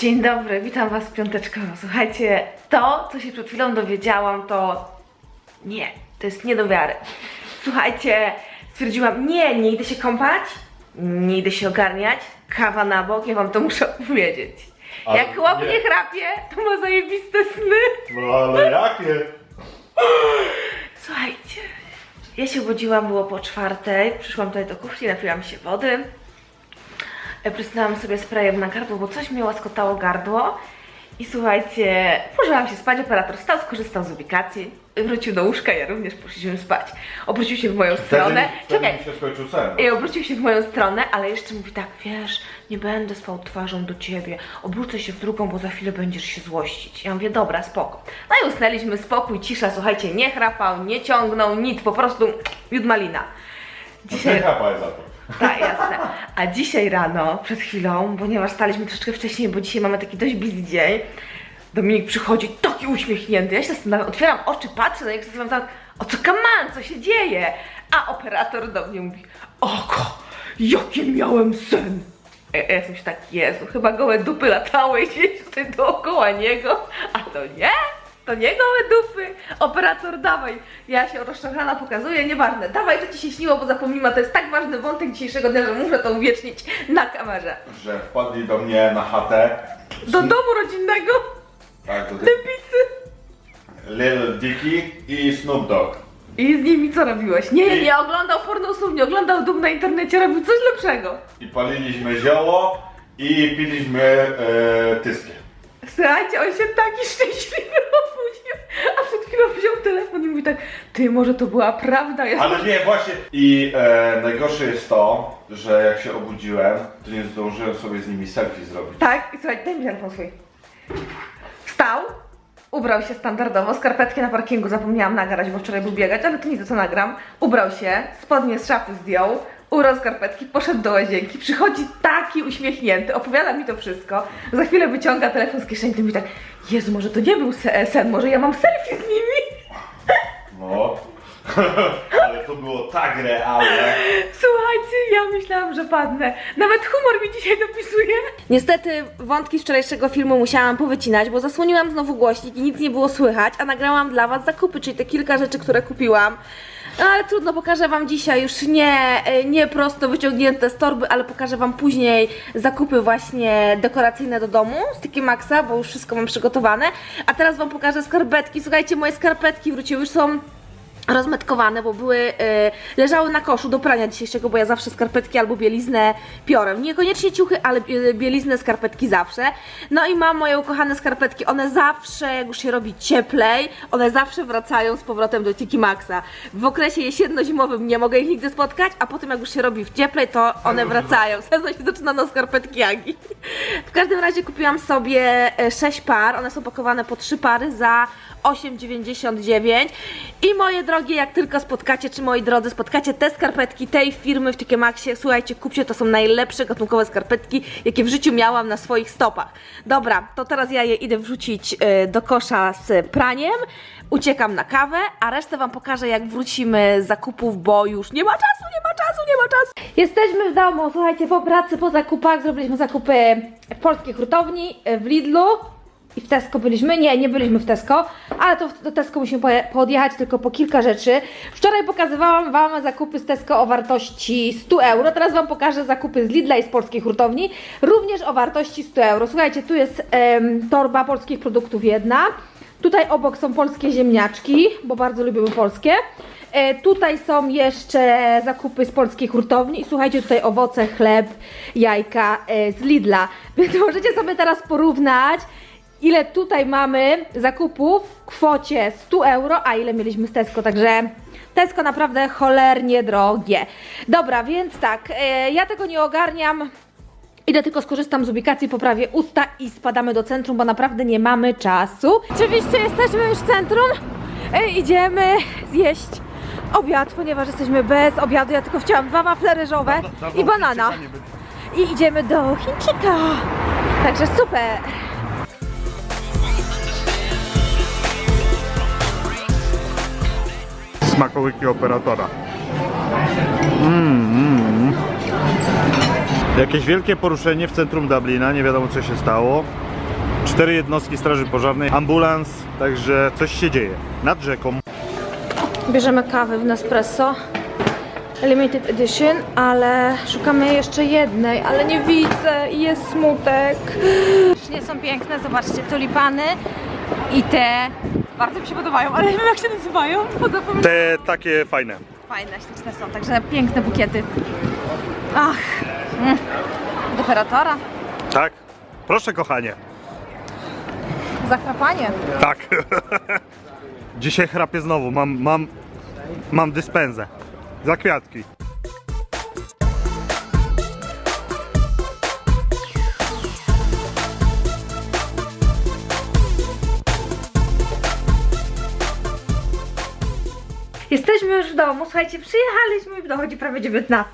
Dzień dobry, witam Was piąteczkowo. Słuchajcie, to, co się przed chwilą dowiedziałam, to nie, to jest nie do wiary. Słuchajcie, stwierdziłam, nie, nie idę się kąpać, nie idę się ogarniać, kawa na bok, ja Wam to muszę powiedzieć. Ale Jak chłop nie. nie chrapie, to ma zajebiste sny. No ale jakie? Słuchajcie, ja się budziłam, było po czwartej, przyszłam tutaj do kuchni, napiłam się wody, prysnęłam sobie sprayem na gardło, bo coś mi łaskotało gardło i słuchajcie, położyłam się spać, operator wstał, skorzystał z ubikacji, wrócił do łóżka, ja również poszliśmy spać. Obrócił się w moją stronę, wtedy czekaj, się skończył sen. i obrócił się w moją stronę, ale jeszcze mówi tak, wiesz, nie będę spał twarzą do ciebie, obrócę się w drugą, bo za chwilę będziesz się złościć. Ja mówię, dobra, spoko. No i usnęliśmy, spokój, cisza, słuchajcie, nie chrapał, nie ciągnął, nic, po prostu miód malina. Dzisiaj... Dzisiaj, Chrapaj za to. Tak, jasne. A dzisiaj rano, przed chwilą, ponieważ staliśmy troszeczkę wcześniej, bo dzisiaj mamy taki dość busy dzień, Dominik przychodzi taki uśmiechnięty, ja się zastanawiam, otwieram oczy, patrzę na niego, zastanawiam tak, o co kaman, co się dzieje? A operator do mnie mówi, oko, jaki miałem sen. Ja jestem się tak, Jezu, chyba gołe dupy latały gdzieś tutaj dookoła niego, a to nie, to nie gołe dupy. Operator, dawaj. Ja się rozczarowana pokazuję, nieważne, dawaj, co ci się śniło, bo zapomnijmy, to jest tak ważny wątek dzisiejszego dnia, że muszę to uwiecznić na kamerze. Że wpadli do mnie na chatę. Do domu rodzinnego, Tak, do do pizzy. Lil Dicky i Snoop Dogg. I z nimi co robiłeś? Nie, nie oglądał pornosów, nie oglądał dum na internecie, robił coś lepszego. I paliliśmy zioło i piliśmy e, tyskie. Słuchajcie, on się taki szczęśliwy a przed chwilą wziął telefon i mówi tak, ty, może to była prawda? Ja Ale nie, właśnie. I e, najgorsze jest to, że jak się obudziłem, to nie zdążyłem sobie z nimi selfie zrobić. Tak, i słuchaj, daj mi telefon swój. Wstał, ubrał się standardowo, skarpetki na parkingu zapomniałam nagrać, bo wczoraj był biegać, ale to nic, to nagram. Ubrał się, spodnie z szafy zdjął, ubrał skarpetki, poszedł do łazienki, przychodzi taki uśmiechnięty, opowiada mi to wszystko, za chwilę wyciąga telefon z kieszeni i mówi tak, Jezu, może to nie był se- sen, może ja mam selfie z nimi? No. Ale to było tak realne. Słuchajcie, ja myślałam, że padnę. Nawet humor mi dzisiaj dopisuje. Niestety wątki z wczorajszego filmu musiałam powycinać, bo zasłoniłam znowu głośnik i nic nie było słychać, a nagrałam dla Was zakupy, czyli te kilka rzeczy, które kupiłam. No ale trudno, pokażę Wam dzisiaj już nie, e, nie prosto wyciągnięte z torby, ale pokażę Wam później zakupy właśnie dekoracyjne do domu z Tiki Maxa, bo już wszystko mam przygotowane. A teraz Wam pokażę skarpetki. Słuchajcie, moje skarpetki wróciły, już są rozmetkowane, bo były, y, leżały na koszu do prania dzisiejszego, bo ja zawsze skarpetki albo bieliznę piorem. Niekoniecznie ciuchy, ale bieliznę, skarpetki zawsze. No i mam moje ukochane skarpetki, one zawsze, jak już się robi cieplej, one zawsze wracają z powrotem do Tiki Maxa. W okresie jesienno-zimowym nie mogę ich nigdy spotkać, a potem jak już się robi w cieplej, to one wracają. Sezon się zaczyna na skarpetki Agi. W każdym razie kupiłam sobie 6 par, one są pakowane po 3 pary za 8,99 i moje drogie, jak tylko spotkacie, czy moi drodzy, spotkacie te skarpetki tej firmy w Tike Maxie, słuchajcie, kupcie, to są najlepsze gatunkowe skarpetki, jakie w życiu miałam na swoich stopach. Dobra, to teraz ja je idę wrzucić e, do kosza z praniem, uciekam na kawę, a resztę Wam pokażę, jak wrócimy z zakupów, bo już nie ma czasu, nie ma czasu, nie ma czasu. Jesteśmy w domu, słuchajcie, po pracy, po zakupach, zrobiliśmy zakupy w polskiej hurtowni, e, w Lidlu, i w Tesco byliśmy? Nie, nie byliśmy w Tesco, ale to do Tesco musimy podjechać tylko po kilka rzeczy. Wczoraj pokazywałam Wam zakupy z Tesco o wartości 100 euro, teraz Wam pokażę zakupy z Lidla i z polskiej hurtowni, również o wartości 100 euro. Słuchajcie, tu jest em, torba polskich produktów jedna, tutaj obok są polskie ziemniaczki, bo bardzo lubimy polskie. E, tutaj są jeszcze zakupy z polskiej hurtowni słuchajcie, tutaj owoce, chleb, jajka e, z Lidla. Więc możecie sobie teraz porównać, ile tutaj mamy zakupów w kwocie 100 euro, a ile mieliśmy z Tesco, także Tesco naprawdę cholernie drogie. Dobra, więc tak, e, ja tego nie ogarniam. Idę tylko skorzystam z ubikacji, poprawię usta i spadamy do centrum, bo naprawdę nie mamy czasu. Oczywiście jesteśmy już w centrum. E, idziemy zjeść obiad, ponieważ jesteśmy bez obiadu. Ja tylko chciałam dwa wafle ryżowe i banana. I idziemy do Chińczyka. Także super. Smakołyki operatora. Mm, mm. Jakieś wielkie poruszenie w centrum Dublina, nie wiadomo co się stało. cztery jednostki straży pożarnej, ambulans, także coś się dzieje. Nad rzeką. Bierzemy kawę w Nespresso. Limited Edition, ale szukamy jeszcze jednej, ale nie widzę i jest smutek. Nie są piękne, zobaczcie, tulipany i te bardzo mi się podobają, ale nie wiem jak się nazywają, bo zapomniałam. Te takie fajne. Fajne, śliczne są, także piękne bukiety. Ach, mm. temperatura, Tak? Proszę kochanie. zachrapanie. Tak. Dzisiaj chrapię znowu. Mam, mam, mam dyspensę. Za kwiatki. Jesteśmy już w domu, słuchajcie, przyjechaliśmy, dochodzi prawie 19,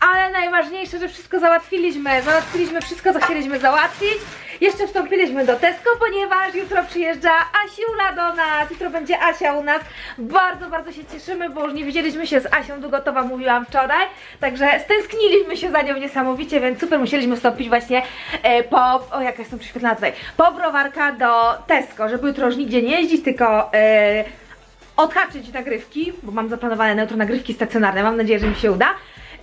ale najważniejsze, że wszystko załatwiliśmy, załatwiliśmy wszystko, co chcieliśmy załatwić. Jeszcze wstąpiliśmy do Tesco, ponieważ jutro przyjeżdża Asiula do nas, jutro będzie Asia u nas. Bardzo, bardzo się cieszymy, bo już nie widzieliśmy się z Asią długo, to wam mówiłam wczoraj, także stęskniliśmy się za nią niesamowicie, więc super, musieliśmy wstąpić właśnie e, po, o jaka jestem prześwietlana tutaj, po browarka do Tesco, żeby jutro już nigdzie nie jeździć, tylko... E, odhaczyć nagrywki, bo mam zaplanowane na jutro nagrywki stacjonarne, mam nadzieję, że mi się uda.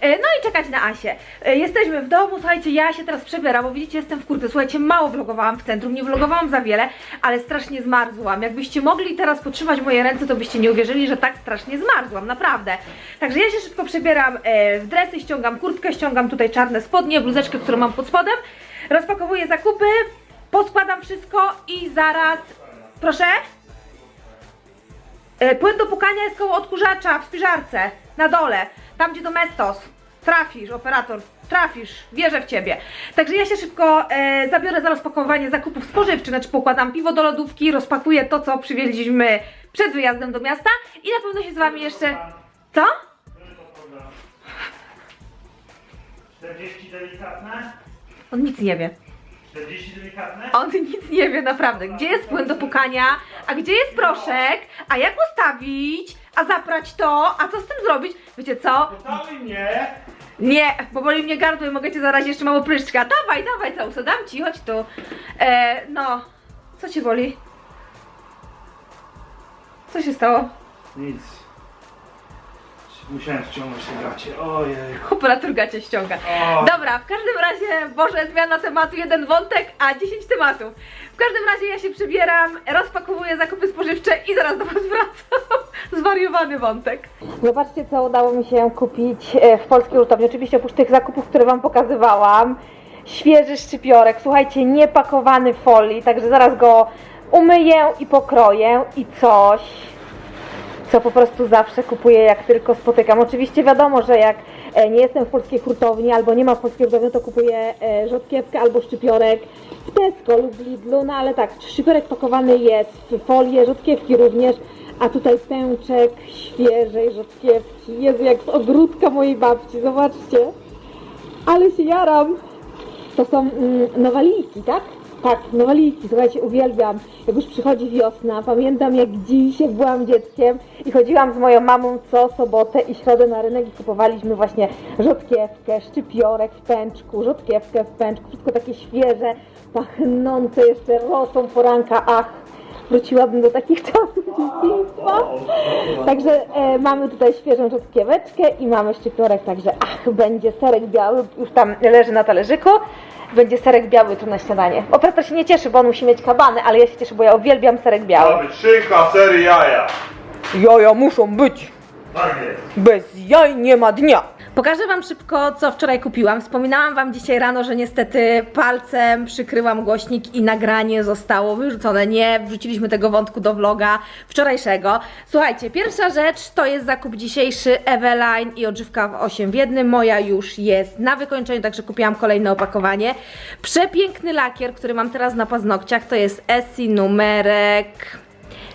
E, No i czekać na Asię. E, Jesteśmy w domu, słuchajcie, ja się teraz przebieram, bo widzicie, jestem w kurce. Słuchajcie, mało vlogowałam w centrum, nie vlogowałam za wiele, ale strasznie zmarzłam. Jakbyście mogli teraz potrzymać moje ręce, to byście nie uwierzyli, że tak strasznie zmarzłam, naprawdę. Także ja się szybko przebieram e, w dresy, ściągam kurtkę, ściągam tutaj czarne spodnie, bluzeczkę, którą mam pod spodem, rozpakowuję zakupy, poskładam wszystko i zaraz... Proszę? E, Płyn do pukania jest koło odkurzacza w spiżarce, na dole, tam gdzie domestos. Trafisz, operator, trafisz, wierzę w ciebie. Także ja się szybko e, zabiorę za rozpakowanie zakupów spożywczych, znaczy pokładam piwo do lodówki, rozpakuję to, co przywieźliśmy przed wyjazdem do miasta i na pewno się z wami jeszcze... Co? 40 delikatne? On nic nie wie. 40 delikatne? On nic nie wie naprawdę. Gdzie jest płyn do pukania, a gdzie jest proszek, a jak ustawić, a zaprać to, a co z tym zrobić? Wiecie co? Gotowy mnie! Nie, bo boli mnie gardło i mogę cię zaraz jeszcze mało pryszczka. Dawaj, dawaj, całusa, dam ci, chodź tu. E, no, co cię boli? Co się stało? Nic. Musiałem wciągnąć te gacie. Ojej. Operator gacie ściąga. O. Dobra, w każdym razie, Boże, zmiana tematu, jeden wątek, a 10 tematów. W każdym razie ja się przybieram, rozpakowuję zakupy spożywcze i zaraz do Was wracam. Zwariowany wątek. Zobaczcie, co udało mi się kupić e, w polskiej hurtowni. Oczywiście oprócz tych zakupów, które Wam pokazywałam. Świeży szczypiorek, słuchajcie, nie pakowany w folii, także zaraz go umyję i pokroję i coś co po prostu zawsze kupuję, jak tylko spotykam. Oczywiście wiadomo, że jak e, nie jestem w polskiej hurtowni albo nie ma w polskiej hurtowni, to kupuję e, rzodkiewkę albo szczypiorek w Tesco lub Lidlu, no ale tak, szczypiorek pakowany jest w folię, rzodkiewki również, a tutaj pęczek świeżej rzodkiewki. Jezu, jak z ogródka mojej babci, zobaczcie. Ale się jaram. To są mm, nowaliki, tak? Tak, nowaliki, słuchajcie, uwielbiam. Jak już przychodzi wiosna, pamiętam jak dziś, jak byłam dzieckiem i chodziłam z moją mamą co sobotę i środę na rynek i kupowaliśmy właśnie rzodkiewkę, szczypiorek w pęczku, rzodkiewkę w pęczku, wszystko takie świeże, pachnące jeszcze rosą poranka, ach, wróciłabym do takich czasów dzieciństwa. Także e, mamy tutaj świeżą rzodkieweczkę i mamy szczypiorek, także ach, będzie serek biały, już tam leży na talerzyku. Będzie serek biały tu na śniadanie. Operator się nie cieszy, bo on musi mieć kabany, ale ja się cieszę, bo ja uwielbiam serek biały. Ma być szynka, sery, jaja. Jaja muszą być. Tak jest. Bez jaj nie ma dnia. Pokażę Wam szybko, co wczoraj kupiłam. Wspominałam Wam dzisiaj rano, że niestety palcem przykryłam głośnik i nagranie zostało wyrzucone. Nie wrzuciliśmy tego wątku do vloga wczorajszego. Słuchajcie, pierwsza rzecz to jest zakup dzisiejszy Eveline i odżywka w 8 w jednym. Moja już jest na wykończeniu, także kupiłam kolejne opakowanie. Przepiękny lakier, który mam teraz na paznokciach, to jest Essie numerek...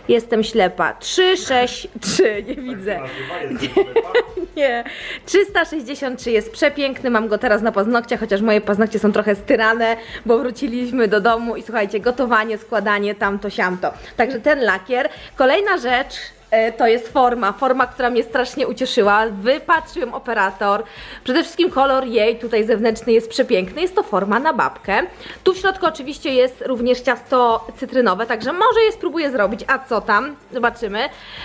Jestem ślepa. 363, nie widzę. Nie. 363 jest przepiękny, mam go teraz na paznokciach, chociaż moje paznokcie są trochę styrane, bo wróciliśmy do domu i słuchajcie, gotowanie, składanie, tamto, siamto. Także ten lakier. Kolejna rzecz, to jest forma. Forma, która mnie strasznie ucieszyła. Wypatrzyłem operator. Przede wszystkim kolor jej tutaj zewnętrzny jest przepiękny. Jest to forma na babkę. Tu w środku oczywiście jest również ciasto cytrynowe, także może je spróbuję zrobić. A co tam? Zobaczymy.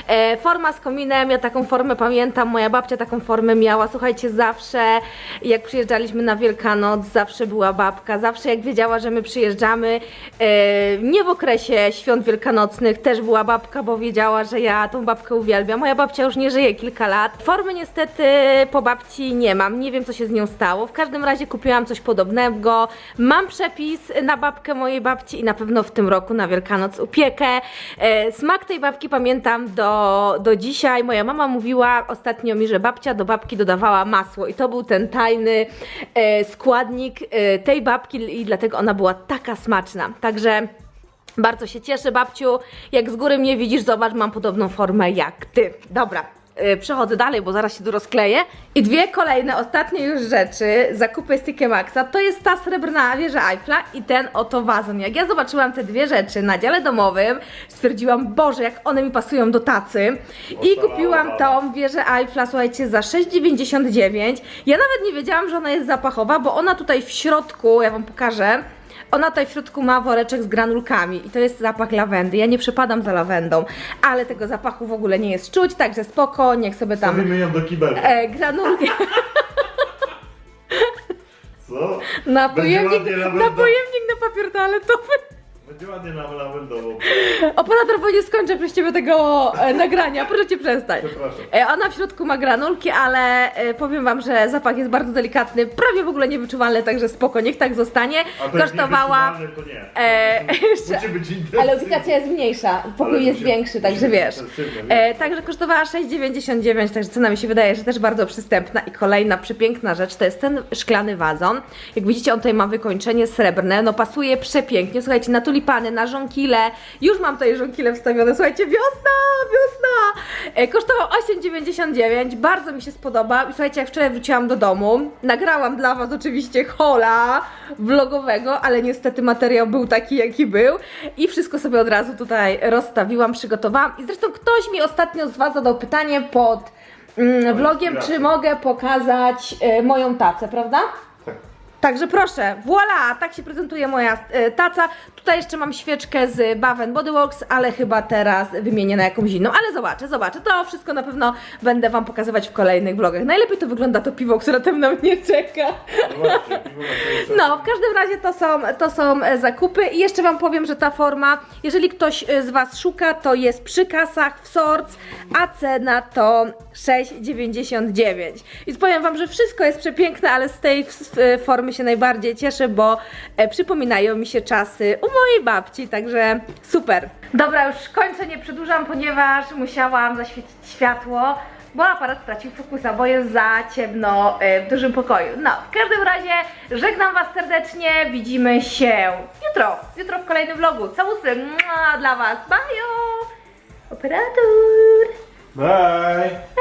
E, forma z kominem, ja taką formę pamiętam. Moja babcia taką formę miała. Słuchajcie, zawsze jak przyjeżdżaliśmy na Wielkanoc, zawsze była babka. Zawsze jak wiedziała, że my przyjeżdżamy, e, nie w okresie świąt wielkanocnych, też była babka, bo wiedziała, że ja babkę uwielbiam. Moja babcia już nie żyje kilka lat. Formy niestety po babci nie mam. Nie wiem, co się z nią stało. W każdym razie kupiłam coś podobnego. Mam przepis na babkę mojej babci i na pewno w tym roku na Wielkanoc upiekę. E, smak tej babki pamiętam do, do dzisiaj. Moja mama mówiła ostatnio mi, że babcia do babki dodawała masło i to był ten tajny e, składnik e, tej babki i dlatego ona była taka smaczna. Także bardzo się cieszę, babciu. Jak z góry mnie widzisz, zobacz, mam podobną formę jak ty. Dobra. e, Przechodzę dalej, bo zaraz się tu rozkleję. I dwie kolejne, ostatnie już rzeczy, zakupy z Maxa, to jest ta srebrna wieża Eiffla i ten oto wazon. Jak ja zobaczyłam te dwie rzeczy na dziale domowym, stwierdziłam, Boże, jak one mi pasują do tacy. I kupiłam tą wieżę Eiffla, słuchajcie, za 6,99. Ja nawet nie wiedziałam, że ona jest zapachowa, bo ona tutaj w środku, ja Wam pokażę, ona tutaj w środku ma woreczek z granulkami i to jest zapach lawendy. Ja nie przepadam za lawendą, ale tego zapachu w ogóle nie jest czuć, także spoko, niech sobie tam Stawimy ją do kibelu. e, granulki Co? na Będzie pojemnik, ładnie na lawenda. pojemnik na papier toaletowy. Będzie ładnie na lawendową. Operator, bo nie skończę przez ciebie tego e, nagrania, proszę cię przestać. Przepraszam. E, ona w środku ma granulki, ale e, powiem wam, że zapach jest bardzo delikatny, prawie w ogóle niewyczuwalny, także spoko, niech tak zostanie. A to Kosztowała... to nie. E, jeszcze- Musi być intensywny. Ale ubikacja jest mniejsza, pokój Ale jest musi- większy, także musi być wiesz. nie? E, także kosztowała 6,99, także cena mi się wydaje, że też bardzo przystępna. I kolejna przepiękna rzecz to jest ten szklany wazon. Jak widzicie, on tutaj ma wykończenie srebrne, no pasuje przepięknie. Słuchajcie, na tulipany, na żonkile. Już mam tutaj żonkile wstawione. Słuchajcie, wiosna, wiosna! E, kosztował 8,99, bardzo mi się spodoba. I słuchajcie, jak wczoraj wróciłam do domu, nagrałam dla Was oczywiście hola vlogowego, ale niestety materiał był taki, jaki był. I wszystko sobie od razu tutaj rozstawiłam, przygotowałam. I zresztą ktoś mi ostatnio z Was zadał pytanie pod mm, vlogiem, czy mogę pokazać e, moją tacę, prawda? Tak. Także proszę, voilà, tak się prezentuje moja e, taca. Tutaj jeszcze mam świeczkę z Bath Body Works, ale chyba teraz wymienię na jakąś inną. Ale zobaczę, zobaczę. To wszystko na pewno będę Wam pokazywać w kolejnych vlogach. Najlepiej to wygląda to piwo, które tam na mnie czeka. No w każdym razie to są, to są e, zakupy i jeszcze Wam powiem, że ta forma, jeżeli ktoś e, z Was szuka, to jest przy kasach w Sorts, a cena to 6,99. I powiem Wam, że wszystko jest przepiękne, ale z tej f- formy się najbardziej cieszę, bo e, przypominają mi się czasy u mojej babci, także super. Dobra, już kończę, nie przedłużam, ponieważ musiałam zaświecić światło bo aparat stracił fokusa, bo jest za ciemno e, w dużym pokoju. No, w każdym razie żegnam Was serdecznie, widzimy się jutro, jutro w kolejnym vlogu. Całusy mua, dla Was, bajo! Operator! Bye.